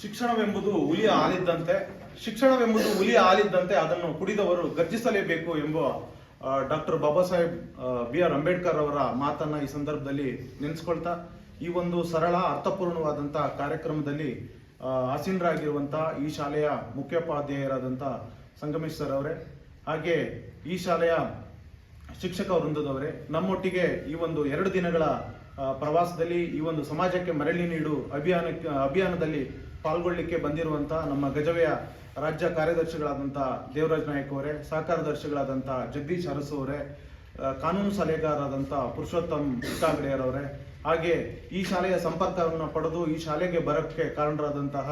ಶಿಕ್ಷಣವೆಂಬುದು ಹುಲಿಯ ಹಾಲಿದ್ದಂತೆ ಶಿಕ್ಷಣವೆಂಬುದು ಹುಲಿಯ ಹಾಲಿದ್ದಂತೆ ಅದನ್ನು ಕುಡಿದವರು ಗರ್ಜಿಸಲೇಬೇಕು ಎಂಬ doctor Baba Saheb B R Ambedkar ಅವರ ಮಾತನ್ನ ಈ ಸಂದರ್ಭದಲ್ಲಿ ನೆನೆಸ್ಕೊಳ್ತಾ ಈ ಒಂದು ಸರಳ ಅರ್ಥಪೂರ್ಣವಾದಂತ ಕಾರ್ಯಕ್ರಮದಲ್ಲಿ ಆ, ಆಸೀನರಾಗಿರುವಂತ ಈ ಶಾಲೆಯ ಮುಖ್ಯೋಪಾಧ್ಯಾಯರಾದಂಥ ಸಂಗಮೇಶ್ ಸರ್ ಅವರೇ ಹಾಗೆ ಈ ಶಾಲೆಯ ಶಿಕ್ಷಕ ವೃಂದದವರೇ ನಮ್ಮೊಟ್ಟಿಗೆ ಈ ಒಂದು ಎರಡು ದಿನಗಳ ಪ್ರವಾಸದಲ್ಲಿ ಈ ಒಂದು ಸಮಾಜಕ್ಕೆ ಮರಳಿ ನೀಡು ಅಭಿಯಾನ ಅಭಿಯಾನದಲ್ಲಿ ಪಾಲ್ಗೊಳ್ಳಿಕ್ಕೆ ಬಂದಿರುವಂಥ ನಮ್ಮ ಗಜವೆಯ ರಾಜ್ಯ ಕಾರ್ಯದರ್ಶಿಗಳಾದಂಥ ದೇವರಾಜ್ ನಾಯಕ್ ಅವರೇ ಸಹಕಾರದರ್ಶಿಗಳಾದಂಥ ಜಗದೀಶ್ ಅರಸು ಅವರೇ ಕಾನೂನು ಸಲಹೆಗಾರರಾದಂಥ ಪುರುಷೋತ್ತಮ್ ಅವರೇ, ಹಾಗೆ ಈ ಶಾಲೆಯ ಸಂಪರ್ಕವನ್ನು ಪಡೆದು ಈ ಶಾಲೆಗೆ ಬರೋಕ್ಕೆ ಕಾರಣರಾದಂತಹ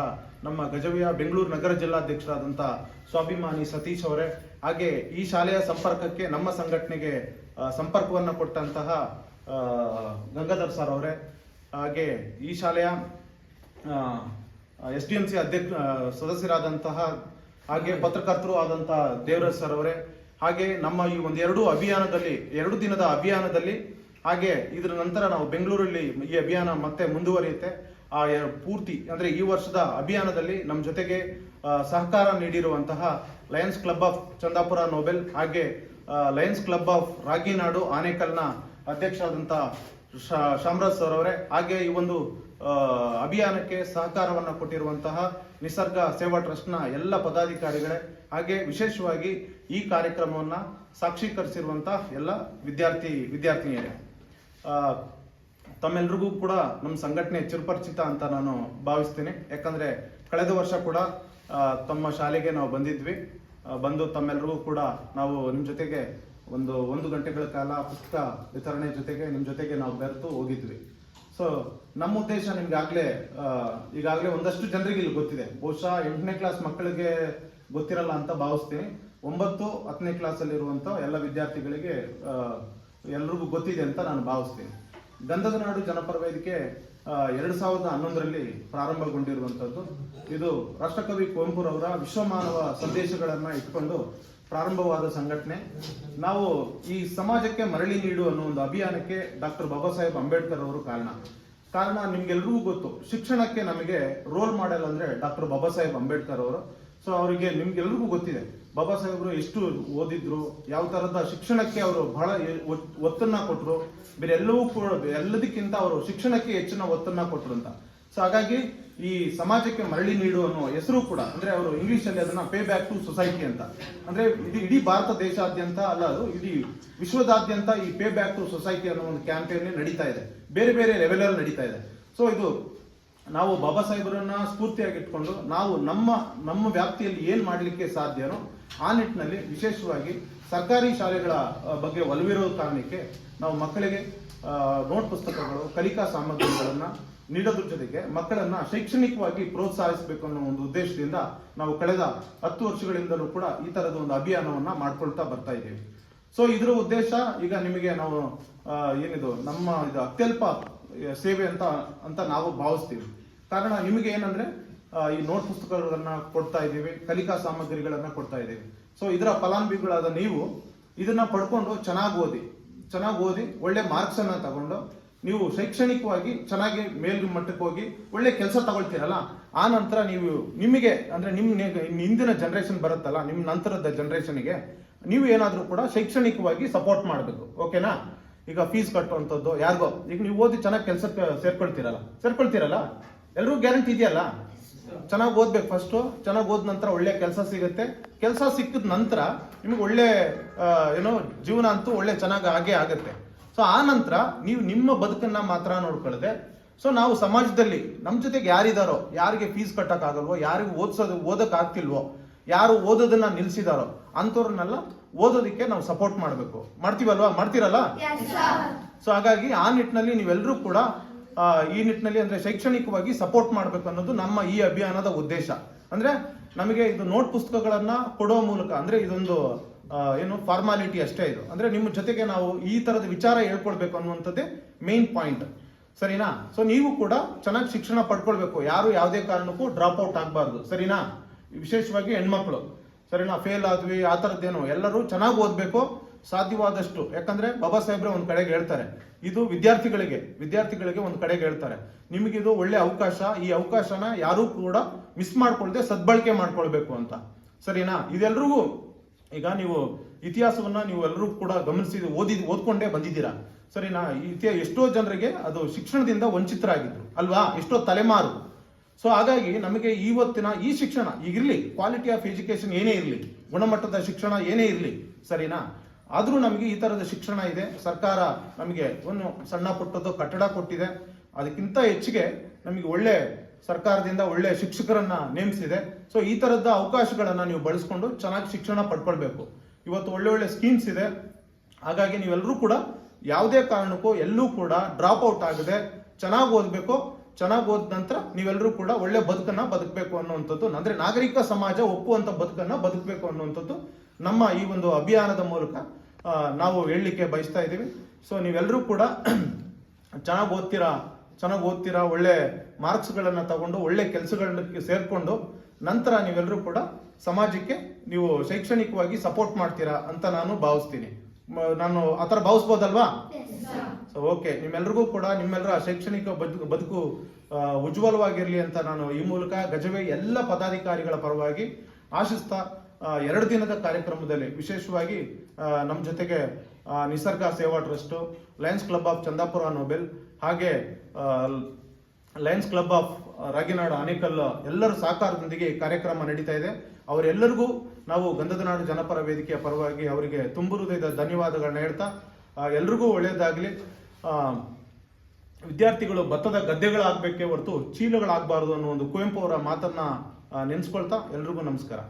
ನಮ್ಮ ಗಜವೆಯ ಬೆಂಗಳೂರು ನಗರ ಜಿಲ್ಲಾಧ್ಯಕ್ಷರಾದಂಥ ಸ್ವಾಭಿಮಾನಿ ಸತೀಶ್ ಅವರೇ, ಹಾಗೆ ಈ ಶಾಲೆಯ ಸಂಪರ್ಕಕ್ಕೆ ನಮ್ಮ ಸಂಘಟನೆಗೆ ಸಂಪರ್ಕವನ್ನು ಕೊಟ್ಟಂತಹ ಗಂಗಾಧರ್ ಸರ್ ಅವರೇ, ಹಾಗೆ ಈ ಶಾಲೆಯ ಎಸ್ ಡಿ ಎಂ ಸಿ ಅಧ್ಯಕ್ಷ ಸದಸ್ಯರಾದಂತಹ ಹಾಗೆ ಪತ್ರಕರ್ತರು ಆದಂತಹ ದೇವರಾಜ್ ಸರ್ ಅವರೇ, ಹಾಗೆ ನಮ್ಮ ಈ ಒಂದು ಎರಡು ಅಭಿಯಾನದಲ್ಲಿ, ಎರಡು ದಿನದ ಅಭಿಯಾನದಲ್ಲಿ, ಹಾಗೆ ಇದರ ನಂತರ ನಾವು ಬೆಂಗಳೂರಲ್ಲಿ ಈ ಅಭಿಯಾನ ಮತ್ತೆ ಮುಂದುವರಿಯುತ್ತೆ. ಆ ಪೂರ್ತಿ, ಅಂದ್ರೆ ಈ ವರ್ಷದ ಅಭಿಯಾನದಲ್ಲಿ ನಮ್ಮ ಜೊತೆಗೆ ಸಹಕಾರ ನೀಡಿರುವಂತಹ lions club of Chandapura noble, ಹಾಗೆ ಲಯನ್ಸ್ ಕ್ಲಬ್ ಆಫ್ ರಾಗಿನಾಡು ಆನೇಕಲ್ನ ಅಧ್ಯಕ್ಷರಾದಂಥ ಆದಂತಹ ಶಾಮರಾಜ್ ಸರ್ ಅವರೇ, ಹಾಗೆ ಈ ಒಂದು ಅಭಿಯಾನಕ್ಕೆ ಸಹಕಾರವನ್ನು ಕೊಟ್ಟಿರುವಂತಹ ನಿಸರ್ಗ ಸೇವಾ ಟ್ರಸ್ಟ್ನ ಎಲ್ಲ ಪದಾಧಿಕಾರಿಗಳೇ, ಹಾಗೆ ವಿಶೇಷವಾಗಿ ಈ ಕಾರ್ಯಕ್ರಮವನ್ನು ಸಾಕ್ಷೀಕರಿಸಿರುವಂತಹ ಎಲ್ಲ ವಿದ್ಯಾರ್ಥಿ, ವಿದ್ಯಾರ್ಥಿನಿಯರೇ. ತಮ್ಮೆಲ್ರಿಗೂ ಕೂಡ ನಮ್ಮ ಸಂಘಟನೆ ಚಿರಪರಿಚಿತ ಅಂತ ನಾನು ಭಾವಿಸ್ತೀನಿ. ಯಾಕಂದರೆ ಕಳೆದ ವರ್ಷ ಕೂಡ ತಮ್ಮ ಶಾಲೆಗೆ ನಾವು ಬಂದಿದ್ವಿ. ಬಂದು ತಮ್ಮೆಲ್ರಿಗೂ ಕೂಡ ನಾವು ನಿಮ್ಮ ಜೊತೆಗೆ ಒಂದು ಒಂದು ಗಂಟೆಗಳ ಕಾಲ ಪುಸ್ತಕ ವಿತರಣೆ ಜೊತೆಗೆ ನಿಮ್ಮ ಜೊತೆಗೆ ನಾವು ಬೆರೆತು ಹೋಗಿದ್ವಿ. ಸೊ ನಮ್ಮ ಉದ್ದೇಶ ನಿಮ್ಗೆ ಆಗ್ಲೇ ಈಗಾಗಲೇ ಒಂದಷ್ಟು ಜನರಿಗೆ ಇಲ್ಲಿ ಗೊತ್ತಿದೆ. ಬಹುಶಃ ಎಂಟನೇ ಕ್ಲಾಸ್ ಮಕ್ಕಳಿಗೆ ಗೊತ್ತಿರಲ್ಲ ಅಂತ ಭಾವಿಸ್ತೀನಿ. ಒಂಬತ್ತು, ಹತ್ತನೇ ಕ್ಲಾಸ್ ಅಲ್ಲಿ ಇರುವಂತ ಎಲ್ಲ ವಿದ್ಯಾರ್ಥಿಗಳಿಗೆ ಎಲ್ರಿಗೂ ಗೊತ್ತಿದೆ ಅಂತ ನಾನು ಭಾವಿಸ್ತೀನಿ. ಗಂಧದ ನಾಡು ಜನಪರ ವೇದಿಕೆ ಎರಡ್ ಸಾವಿರದ ಹನ್ನೊಂದರಲ್ಲಿ ಪ್ರಾರಂಭಗೊಂಡಿರುವಂತದ್ದು ಇದು ರಾಷ್ಟ್ರಕವಿ ಕುವೆಂಪುರವರ ವಿಶ್ವಮಾನವ ಸಂದೇಶಗಳನ್ನು ಇಟ್ಕೊಂಡು ಪ್ರಾರಂಭವಾದ ಸಂಘಟನೆ. ನಾವು ಈ ಸಮಾಜಕ್ಕೆ ಮರಳಿ ನೀಡು ಅನ್ನೋ ಒಂದು ಅಭಿಯಾನಕ್ಕೆ ಡಾಕ್ಟರ್ ಬಾಬಾ ಸಾಹೇಬ್ ಅಂಬೇಡ್ಕರ್ ಅವರು ಕಾರಣ. ಕಾರಣ ನಿಮ್ಗೆಲ್ರಿಗೂ ಗೊತ್ತು, ಶಿಕ್ಷಣಕ್ಕೆ ನಮಗೆ ರೋಲ್ ಮಾಡೆಲ್ ಅಂದ್ರೆ ಡಾಕ್ಟರ್ ಬಾಬಾ ಸಾಹೇಬ್ ಅಂಬೇಡ್ಕರ್ ಅವರು. ಸೊ ಅವರಿಗೆ ನಿಮ್ಗೆಲ್ರಿಗೂ ಗೊತ್ತಿದೆ. ಬಾಬಾ ಸಾಹೇಬ್ರು ಎಷ್ಟು ಓದಿದ್ರು, ಯಾವ ತರದ ಶಿಕ್ಷಣಕ್ಕೆ ಅವರು ಬಹಳ ಒತ್ತನ್ನ ಕೊಟ್ಟರು ಬೇರೆ ಎಲ್ಲವೂ ಕೂಡ ಎಲ್ಲದಕ್ಕಿಂತ ಅವರು ಶಿಕ್ಷಣಕ್ಕೆ ಹೆಚ್ಚಿನ ಒತ್ತನ್ನ ಕೊಟ್ಟರು ಅಂತ. ಸೊ ಹಾಗಾಗಿ ಈ ಸಮಾಜಕ್ಕೆ ಮರಳಿ ನೀಡು ಅನ್ನೋ ಹೆಸರು ಕೂಡ, ಅಂದ್ರೆ ಅವರು ಇಂಗ್ಲಿಷ್ ಅಲ್ಲಿ ಅದನ್ನ ಪೇ ಬ್ಯಾಕ್ ಟು ಸೊಸೈಟಿ ಅಂತ. ಅಂದ್ರೆ ಇದು ಇಡೀ ಭಾರತ ದೇಶಾದ್ಯಂತ ಅಲ್ಲ ಅದು, ಇಡೀ ವಿಶ್ವದಾದ್ಯಂತ ಈ ಪೇ ಬ್ಯಾಕ್ ಟು ಸೊಸೈಟಿ ಅನ್ನೋ ಒಂದು ಕ್ಯಾಂಪೇನ್ ನಡೀತಾ ಇದೆ. ಬೇರೆ ಬೇರೆ ಲೆವೆಲ್ ಅಲ್ಲಿ ನಡೀತಾ ಇದೆ. ಸೊ ಇದು ನಾವು ಬಾಬಾ ಸಾಹೇಬರನ್ನ ಸ್ಫೂರ್ತಿಯಾಗಿಟ್ಕೊಂಡು ನಾವು ನಮ್ಮ ನಮ್ಮ ವ್ಯಾಪ್ತಿಯಲ್ಲಿ ಏನ್ ಮಾಡಲಿಕ್ಕೆ ಸಾಧ್ಯನೋ ಆ ನಿಟ್ಟಿನಲ್ಲಿ ವಿಶೇಷವಾಗಿ ಸರ್ಕಾರಿ ಶಾಲೆಗಳ ಬಗ್ಗೆ ಒಲವಿರೋ ಕಾರಣಕ್ಕೆ ನಾವು ಮಕ್ಕಳಿಗೆ ನೋಟ್ ಪುಸ್ತಕಗಳು, ಕಲಿಕಾ ಸಾಮಗ್ರಿಗಳನ್ನ ನೀಡೋದ್ರ ಜೊತೆಗೆ ಮಕ್ಕಳನ್ನ ಶೈಕ್ಷಣಿಕವಾಗಿ ಪ್ರೋತ್ಸಾಹಿಸಬೇಕು ಅನ್ನೋ ಒಂದು ಉದ್ದೇಶದಿಂದ ನಾವು ಕಳೆದ ಹತ್ತು ವರ್ಷಗಳಿಂದಲೂ ಕೂಡ ಈ ತರದ ಒಂದು ಅಭಿಯಾನವನ್ನ ಮಾಡ್ಕೊಳ್ತಾ ಬರ್ತಾ ಇದ್ದೀವಿ. ಸೊ ಇದರ ಉದ್ದೇಶ ಈಗ ನಿಮಗೆ ನಾವು ಏನಿದು, ನಮ್ಮ ಇದು ಅತ್ಯಲ್ಪ ಸೇವೆ ಅಂತ ಅಂತ ನಾವು ಭಾವಿಸ್ತೀವಿ. ಕಾರಣ ನಿಮಗೆ ಏನಂದ್ರೆ ಈ ನೋಟ್ ಪುಸ್ತಕಗಳನ್ನ ಕೊಡ್ತಾ ಇದ್ದೀವಿ, ಕಲಿಕಾ ಸಾಮಗ್ರಿಗಳನ್ನ ಕೊಡ್ತಾ ಇದ್ದೀವಿ. ಸೊ ಇದರ ಫಲಾನುಭವಿಗಳಾದ ನೀವು, ಇದನ್ನ ಪಡ್ಕೊಂಡು ಚೆನ್ನಾಗಿ ಓದಿ. ಚೆನ್ನಾಗಿ ಓದಿ, ಒಳ್ಳೆ ಮಾರ್ಕ್ಸ್ ಅನ್ನ ತಗೊಂಡು, ನೀವು ಶೈಕ್ಷಣಿಕವಾಗಿ ಚೆನ್ನಾಗಿ ಮೇಲ್ ಮಟ್ಟಕ್ಕೆ ಹೋಗಿ, ಒಳ್ಳೆ ಕೆಲಸ ತಗೊಳ್ತೀರಲ್ಲ, ಆ ನಂತರ ನೀವು ನಿಮಗೆ, ಅಂದ್ರೆ ನಿಮ್ ಹಿಂದಿನ ಜನರೇಷನ್ ಬರುತ್ತಲ್ಲ ನಿಮ್ ನಂತರದ ಜನರೇಷನ್ಗೆ ನೀವು ಏನಾದರೂ ಕೂಡ ಶೈಕ್ಷಣಿಕವಾಗಿ ಸಪೋರ್ಟ್ ಮಾಡಬೇಕು ಓಕೆನಾ ಈಗ ಫೀಸ್ ಕಟ್ಟುವಂಥದ್ದು ಯಾರಿಗೋ. ಈಗ ನೀವು ಓದಿ ಚೆನ್ನಾಗಿ ಕೆಲಸಕ್ಕೆ ಸೇರ್ಕೊಳ್ತೀರಲ್ಲ. ಸೇರ್ಕೊಳ್ತೀರಲ್ಲ? ಎಲ್ಲರೂ ಗ್ಯಾರಂಟಿ ಇದೆಯಲ್ಲ? ಚೆನ್ನಾಗಿ ಓದ್ಬೇಕು ಫಸ್ಟ್ ಚೆನ್ನಾಗಿ ಓದ ನಂತರ ಒಳ್ಳೆ ಕೆಲಸ ಸಿಗುತ್ತೆ. ಕೆಲಸ ಸಿಕ್ಕಿದ ನಂತರ ನಿಮ್ಗೆ ಒಳ್ಳೆ ಏನೋ ಜೀವನ ಅಂತೂ ಒಳ್ಳೆ ಚೆನ್ನಾಗಿ ಹಾಗೆ ಆಗುತ್ತೆ. ಸೊ ಆ ನಂತರ ನೀವು ನಿಮ್ಮ ಬದುಕನ್ನ ಮಾತ್ರ ನೋಡ್ಕೊಳ್ಳದೆ ಸೊ ನಾವು ಸಮಾಜದಲ್ಲಿ ನಮ್ಮ ಜೊತೆಗೆ ಯಾರಿದಾರೋ, ಯಾರಿಗೆ ಫೀಸ್ ಕಟ್ಟಕ್ ಆಗಲ್ವೋ ಯಾರಿಗೂ ಓದ್ಸೋದು ಓದಕ್ ಆಗ್ತಿಲ್ವೋ ಯಾರು ಓದೋದನ್ನ ನಿಲ್ಸಿದಾರೋ ಅಂಥವ್ರನ್ನೆಲ್ಲ ಓದೋದಕ್ಕೆ ನಾವು ಸಪೋರ್ಟ್ ಮಾಡಬೇಕು. ಮಾಡ್ತೀವಲ್ವಾ? ಮಾಡ್ತೀರಲ್ಲ? ಸೊ ಹಾಗಾಗಿ ಆ ನಿಟ್ಟಿನಲ್ಲಿ ನೀವೆಲ್ಲರೂ ಕೂಡ ಈ ನಿಟ್ಟಿನಲ್ಲಿ ಅಂದ್ರೆ ಶೈಕ್ಷಣಿಕವಾಗಿ ಸಪೋರ್ಟ್ ಮಾಡಬೇಕು ಅನ್ನೋದು ನಮ್ಮ ಈ ಅಭಿಯಾನದ ಉದ್ದೇಶ. ಅಂದ್ರೆ ನಮಗೆ ಇದು ನೋಟ್ ಪುಸ್ತಕಗಳನ್ನ ಕೊಡೋ ಮೂಲಕ ಅಂದ್ರೆ ಇದೊಂದು ಏನು ಫಾರ್ಮಾಲಿಟಿ ಅಷ್ಟೇ ಇದು. ಅಂದ್ರೆ ನಿಮ್ಮ ಜೊತೆಗೆ ನಾವು ಈ ತರದ ವಿಚಾರ ಹೇಳ್ಕೊಳ್ಬೇಕು ಅನ್ನುವಂಥದ್ದೇ ಮೇನ್ ಪಾಯಿಂಟ್ ಸರಿನಾ? ಸೊ ನೀವು ಕೂಡ ಚೆನ್ನಾಗಿ ಶಿಕ್ಷಣ ಪಡ್ಕೊಳ್ಬೇಕು. ಯಾರು ಯಾವುದೇ ಕಾರಣಕ್ಕೂ ಡ್ರಾಪ್ ಔಟ್ ಆಗಬಾರ್ದು. ಸರಿನಾ? ವಿಶೇಷವಾಗಿ ಹೆಣ್ಮಕ್ಳು. ಸರಿನಾ? ಫೇಲ್ ಆದ್ವಿ, ಆ ಥರದ್ದೇನು. ಎಲ್ಲರೂ ಚೆನ್ನಾಗಿ ಓದಬೇಕು, ಸಾಧ್ಯವಾದಷ್ಟು. ಯಾಕಂದ್ರೆ ಬಾಬಾ ಸಾಹೇಬ್ರೆ ಒಂದು ಕಡೆಗೆ ಹೇಳ್ತಾರೆ, ಇದು ವಿದ್ಯಾರ್ಥಿಗಳಿಗೆ ವಿದ್ಯಾರ್ಥಿಗಳಿಗೆ ಒಂದು ಕಡೆಗೆ ಹೇಳ್ತಾರೆ. ನಿಮಗಿದು ಒಳ್ಳೆ ಅವಕಾಶ, ಈ ಅವಕಾಶನ ಯಾರೂ ಕೂಡ ಮಿಸ್ ಮಾಡ್ಕೊಳ್ದೆ ಸದ್ಬಳಕೆ ಮಾಡ್ಕೊಳ್ಬೇಕು ಅಂತ. ಸರಿನಾ? ಇದೆಲ್ಲರಿಗೂ ಈಗ ನೀವು ಇತಿಹಾಸವನ್ನ ನೀವು ಎಲ್ಲರೂ ಕೂಡ ಗಮನಿಸಿ, ಓದಿ, ಓದ್ಕೊಂಡೇ ಬಂದಿದ್ದೀರಾ? ಸರಿನಾ? ಇತಿಹಾಸ ಎಷ್ಟೋ ಜನರಿಗೆ ಅದು ಶಿಕ್ಷಣದಿಂದ ವಂಚಿತರಾಗಿದ್ರು. ಅಲ್ವಾ? ಎಷ್ಟೋ ತಲೆಮಾರು. ಸೊ ಹಾಗಾಗಿ ನಮಗೆ ಇವತ್ತಿನ ಈ ಶಿಕ್ಷಣ ಈಗಿರಲಿ ಕ್ವಾಲಿಟಿ ಆಫ್ ಎಜುಕೇಶನ್ ಏನೇ ಇರಲಿ, ಗುಣಮಟ್ಟದ ಶಿಕ್ಷಣ ಏನೇ ಇರಲಿ, ಸರಿನಾ? ಆದರೂ ನಮಗೆ ಈ ಥರದ ಶಿಕ್ಷಣ ಇದೆ. ಸರ್ಕಾರ ನಮಗೆ ಒಂದು ಸಣ್ಣ ಪುಟ್ಟದ್ದು ಕಟ್ಟಡ ಕೊಟ್ಟಿದೆ. ಅದಕ್ಕಿಂತ ಹೆಚ್ಚಿಗೆ ನಮಗೆ ಒಳ್ಳೆ ಸರ್ಕಾರದಿಂದ ಒಳ್ಳೆ ಶಿಕ್ಷಕರನ್ನ ನೇಮಿಸಿದೆ. ಸೊ ಈ ಥರದ ಅವಕಾಶಗಳನ್ನು ನೀವು ಬಳಸ್ಕೊಂಡು ಚೆನ್ನಾಗಿ ಶಿಕ್ಷಣ ಪಡ್ಕೊಳ್ಬೇಕು. ಇವತ್ತು ಒಳ್ಳೆ ಒಳ್ಳೆ ಸ್ಕೀಮ್ಸ್ ಇದೆ. ಹಾಗಾಗಿ ನೀವೆಲ್ಲರೂ ಕೂಡ ಯಾವುದೇ ಕಾರಣಕ್ಕೂ ಎಲ್ಲೂ ಕೂಡ ಡ್ರಾಪ್ ಔಟ್ ಆಗದೆ ಚೆನ್ನಾಗಿ ಓದಬೇಕು. ಚೆನ್ನಾಗಿ ಓದ ನಂತರ ನೀವೆಲ್ಲರೂ ಕೂಡ ಒಳ್ಳೆ ಬದುಕನ್ನ ಬದುಕಬೇಕು ಅನ್ನುವಂಥದ್ದು. ಅಂದ್ರೆ ನಾಗರಿಕ ಸಮಾಜ ಒಪ್ಪುವಂತ ಬದುಕನ್ನ ಬದುಕಬೇಕು ಅನ್ನುವಂಥದ್ದು ನಮ್ಮ ಈ ಒಂದು ಅಭಿಯಾನದ ಮೂಲಕ ನಾವು ಹೇಳಲಿಕ್ಕೆ ಬಯಸ್ತಾ ಇದ್ದೀವಿ. ಸೊ ನೀವೆಲ್ಲರೂ ಕೂಡ ಚೆನ್ನಾಗಿ ಓದ್ತೀರಾ ಚೆನ್ನಾಗಿ ಓದ್ತೀರಾ, ಒಳ್ಳೆ ಮಾರ್ಕ್ಸ್ಗಳನ್ನು ತಗೊಂಡು, ಒಳ್ಳೆ ಕೆಲಸಗಳನ್ನ ಸೇರಿಕೊಂಡು ನಂತರ ನೀವೆಲ್ಲರೂ ಕೂಡ ಸಮಾಜಕ್ಕೆ ನೀವು ಶೈಕ್ಷಣಿಕವಾಗಿ ಸಪೋರ್ಟ್ ಮಾಡ್ತೀರಾ ಅಂತ ನಾನು ಭಾವಿಸ್ತೀನಿ. ನಾನು ಆ ಥರ ಭಾವಿಸ್ಬೋದಲ್ವಾ? ಸೊ ಓಕೆ ನಿಮ್ಮೆಲ್ರಿಗೂ ಕೂಡ ನಿಮ್ಮೆಲ್ಲರ ಶೈಕ್ಷಣಿಕ ಬದುಕು ಬದುಕು ಉಜ್ವಲವಾಗಿರಲಿ ಅಂತ ನಾನು ಈ ಮೂಲಕ ಗಜವೇ ಎಲ್ಲ ಪದಾಧಿಕಾರಿಗಳ ಪರವಾಗಿ ಆಶಿಸ್ತಾ ಎರಡು ದಿನದ ಕಾರ್ಯಕ್ರಮದಲ್ಲಿ ವಿಶೇಷವಾಗಿ ನಮ್ಮ ಜೊತೆಗೆ Nisarga Seva trust lions club of Chandapura noble ಹಾಗೆ lions club of Raginadu Anekal ಎಲ್ಲರ ಸಹಕಾರದೊಂದಿಗೆ ಈ ಕಾರ್ಯಕ್ರಮ ನಡೀತಾ ಇದೆ. ಅವರೆಲ್ಲರಿಗೂ ನಾವು ಗಂಧದನಾಡು ಜನಪರ ವೇದಿಕೆಯ ಪರವಾಗಿ ಅವರಿಗೆ ತುಂಬು ಹೃದಯದ ಧನ್ಯವಾದಗಳನ್ನ ಹೇಳ್ತಾ ಎಲ್ರಿಗೂ ಒಳ್ಳೆಯದಾಗಲಿ. ವಿದ್ಯಾರ್ಥಿಗಳು ಭತ್ತದ ಗದ್ದೆಗಳಾಗಬೇಕೇ ಹೊರತು ಚೀಲಗಳಾಗಬಾರದು ಅನ್ನೋ ಒಂದು ಕುವೆಂಪು ಅವರ ಮಾತನ್ನ ನೆನೆಸ್ಕೊಳ್ತಾ, ಎಲ್ರಿಗೂ ನಮಸ್ಕಾರ.